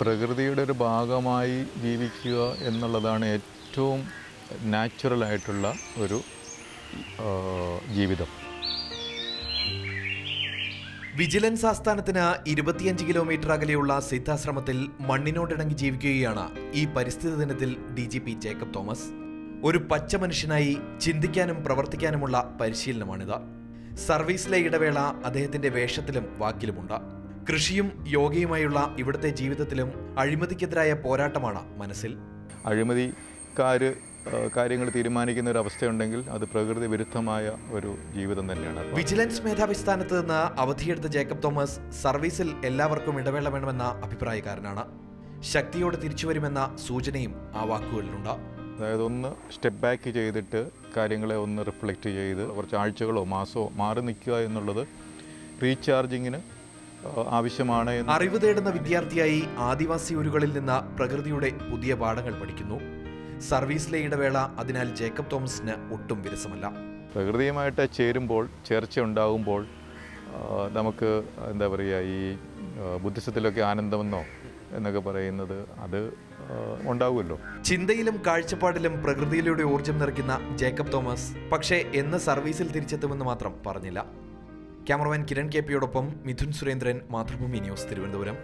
പ്രകൃതിയുടെ ഒരു ഭാഗമായി ജീവിക്കുക എന്നുള്ളതാണ് ഏറ്റവും നാച്ചുറലായിട്ടുള്ള ഒരു ജീവിതം. വിജിലൻസ് ആസ്ഥാനത്തിന് ഇരുപത്തിയഞ്ച് കിലോമീറ്റർ അകലെയുള്ള സിദ്ധാശ്രമത്തിൽ മണ്ണിനോടിണങ്ങി ജീവിക്കുകയാണ് ഈ പരിസ്ഥിതി ദിനത്തിൽ D G P Jacob Thomas. ഒരു പച്ച മനുഷ്യനായി ചിന്തിക്കാനും പ്രവർത്തിക്കാനുമുള്ള പരിശീലനമാണിത്. സർവീസിലെ ഇടവേള അദ്ദേഹത്തിന്റെ വേഷത്തിലും വാക്കിലുമുണ്ട്. കൃഷിയും യോഗയുമായുള്ള ഇവിടുത്തെ ജീവിതത്തിലും അഴിമതിക്കെതിരായ പോരാട്ടമാണ് മനസ്സിൽ. അഴിമതിക്കാർ കാര്യങ്ങൾ തീരുമാനിക്കുന്ന ഒരു അവസ്ഥയുണ്ടെങ്കിൽ അത് പ്രകൃതി വിരുദ്ധമായ ഒരു ജീവിതം തന്നെയാണ്. വിജിലൻസ് മേധാവി സ്ഥാനത്ത് നിന്ന് അവധിയെടുത്ത ജേക്കബ് തോമസ് സർവീസിൽ എല്ലാവർക്കും ഇടവേള വേണമെന്ന അഭിപ്രായക്കാരനാണ്. ശക്തിയോടെ തിരിച്ചുവരുമെന്ന സൂചനയും ആ വാക്കുകളിലുണ്ട്. അതായത് ഒന്ന് സ്റ്റെപ്പ് ബാക്ക് ചെയ്തിട്ട് കാര്യങ്ങളെ ഒന്ന് റിഫ്ലക്റ്റ് ചെയ്ത് കുറച്ച് ആഴ്ചകളോ മാസമോ മാറി നിൽക്കുക എന്നുള്ളത് റീചാർജിങ്ങിന് ആവശ്യമാണ് അറിവ് തേടുന്ന വിദ്യാർത്ഥിയായി ആദിവാസി ഊരുകളിൽ നിന്ന് പ്രകൃതിയുടെ പുതിയ പാഠങ്ങൾ പഠിക്കുന്നു. സർവീസിലെ ഇടവേള അതിനാൽ ജേക്കബ് തോമസിന് ഒട്ടും വിരസമല്ല. പ്രകൃതിയുമായിട്ട് ചേരുമ്പോൾ ചേർച്ച ഉണ്ടാകുമ്പോൾ നമുക്ക് എന്താ പറയുക ഈ ബുദ്ധിസത്തിലൊക്കെ ആനന്ദമെന്നോ എന്നൊക്കെ പറയുന്നത് അത് ഉണ്ടാവുമല്ലോ. ചിന്തയിലും കാഴ്ചപ്പാടിലും പ്രകൃതിയിലൂടെ ഊർജം നിറയ്ക്കുന്ന ജേക്കബ് തോമസ് പക്ഷേ എന്ന് സർവീസിൽ തിരിച്ചെത്തുമെന്ന് മാത്രം പറഞ്ഞില്ല. ക്യാമറമാൻ കിരൺ കെ പിയോടൊപ്പം മിഥുൻ സുരേന്ദ്രൻ മാതൃഭൂമി ന്യൂസ് തിരുവനന്തപുരം.